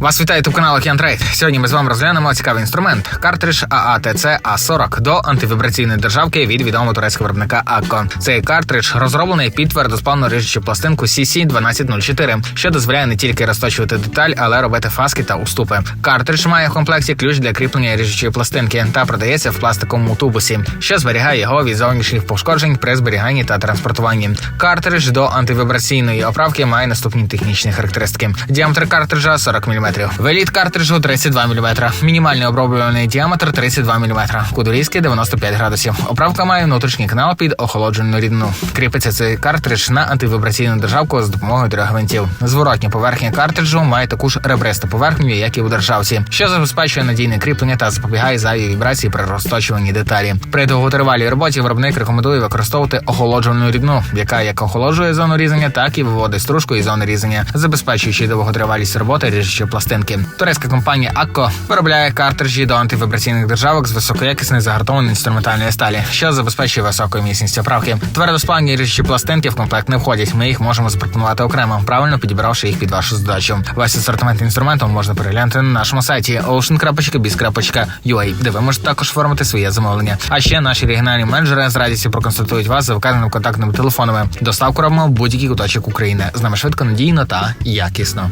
Вас вітає тут канал Океан Трейд. Сьогодні ми з вами розглянемо цікавий інструмент картридж ААТЦ А40 до антивібраційної державки від відомого турецького виробника АККО. Цей картридж розроблений під твердоспальну ріжучу пластинку CC1204, що дозволяє не тільки розточувати деталь, але робити фаски та уступи. Картридж має в комплекті ключ для кріплення ріжучої пластинки та продається в пластиковому тубусі, що зберігає його від зовнішніх пошкоджень при зберіганні та транспортуванні. Картридж до антивібраційної оправки має наступні технічні характеристики: діаметр картриджа 40 мм, виліт картриджу 32 мм, мінімальний оброблюваний діаметр 32 мм, кудурійський 95 градусів. Оправка має внутрішній канал під охолоджену рідину. Кріпиться цей картридж на антивібраційну державку з допомогою трьох гвинтів. Зворотня поверхня картриджу має таку ж ребристу поверхню, як і у державці, що забезпечує надійне кріплення та запобігає зайвій вібрації при розточуванні деталі. При довготривалій роботі виробник рекомендує використовувати охолоджену рідину, яка як охолоджує зону різання, так і виводить стружку із зони різання, забезпечуючи довготривалість роботи ріжучої пластинки. Турецька компанія Акко виробляє картриджі до антивібраційних державок з високоякісної загартованої інструментальної сталі, що забезпечує високу міцність оправки. Твердосплавні ріжучі пластинки в комплект не входять. Ми їх можемо запропонувати окремо, правильно підібравши їх під вашу задачу. Весь асортимент інструментів можна переглянути на нашому сайті ocean.biz.ua, де ви можете також оформити своє замовлення. А ще наші регіональні менеджери з радістю проконсультують вас за вказаними контактними телефонами. Доставку робимо в будь-який куточок України. З нами швидко, надійно та якісно.